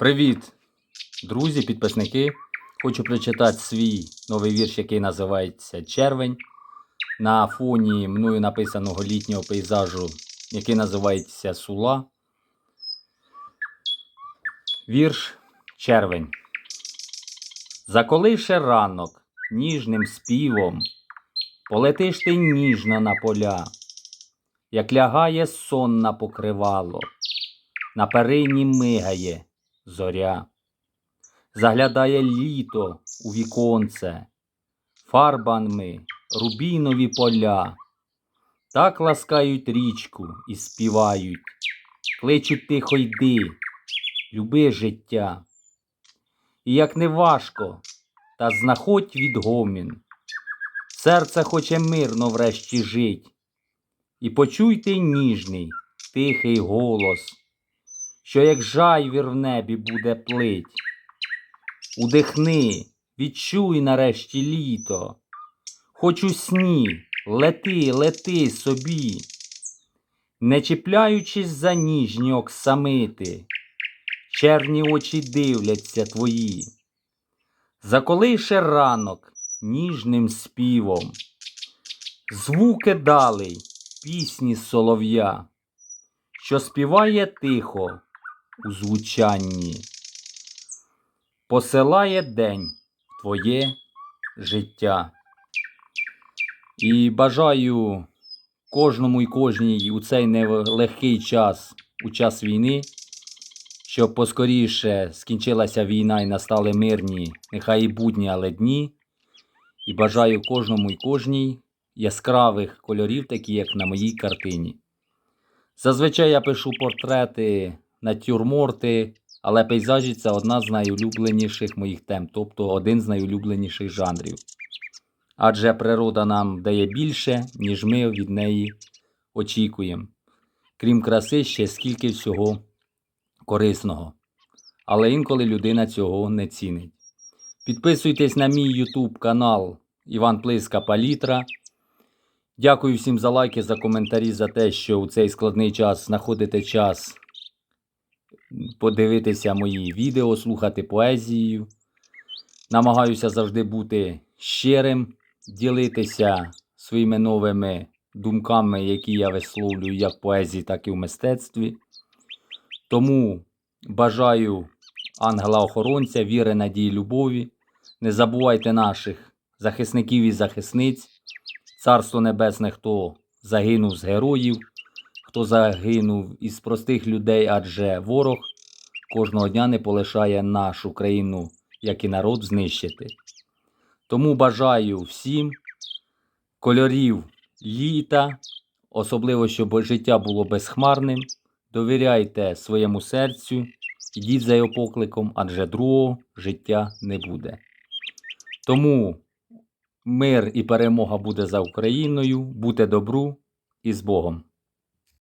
Привіт, друзі, підписники. Хочу прочитати свій новий вірш, який називається Червень. На фоні мною написаного літнього пейзажу, який називається Сула. Вірш Червень. Заколише ранок ніжним співом, полетиш ти ніжно на поля, як лягає сон на покривало, на перині мигає зоря. Заглядає літо у віконце, фарбами рубінові поля, так ласкають річку і співають, кличуть тихо йди, люби життя. І як не важко, та знаходь відгомін, серце хоче мирно врешті жить, і почуйте ніжний, тихий голос що як жайвір в небі буде плить. Удихни, відчуй нарешті літо, хоч у сні лети, лети собі, не чіпляючись за ніжні оксамити, черні очі дивляться твої. Заколише ранок ніжним співом, звуки далей, пісні солов'я, що співає тихо у звучанні, посилає день в твоє життя. І бажаю кожному і кожній у цей нелегкий час, у час війни, щоб поскоріше скінчилася війна і настали мирні, нехай і будні, але дні. І бажаю кожному і кожній яскравих кольорів, такі як на моїй картині. Зазвичай я пишу портрети, натюрморти, але пейзажі це одна з найулюбленіших моїх тем, тобто один з найулюбленіших жанрів. Адже природа нам дає більше, ніж ми від неї очікуємо. Крім краси, ще скільки всього корисного. Але інколи людина цього не цінить. Підписуйтесь на мій YouTube канал Іван Плиска Палітра. Дякую всім за лайки, за коментарі, за те, що у цей складний час знаходите час подивитися мої відео, слухати поезію. Намагаюся завжди бути щирим, ділитися своїми новими думками, які я висловлюю як в поезії, так і в мистецтві. Тому бажаю ангела-охоронця, віри, надії, любові. Не забувайте наших захисників і захисниць. Царство Небесне, хто загинув з героїв, хто загинув із простих людей, адже ворог кожного дня не полишає нашу країну, як і народ, знищити. Тому бажаю всім кольорів літа, особливо, щоб життя було безхмарним. Довіряйте своєму серцю, ідіть за його покликом, адже другого життя не буде. Тому мир і перемога буде за Україною, будьте добру і з Богом.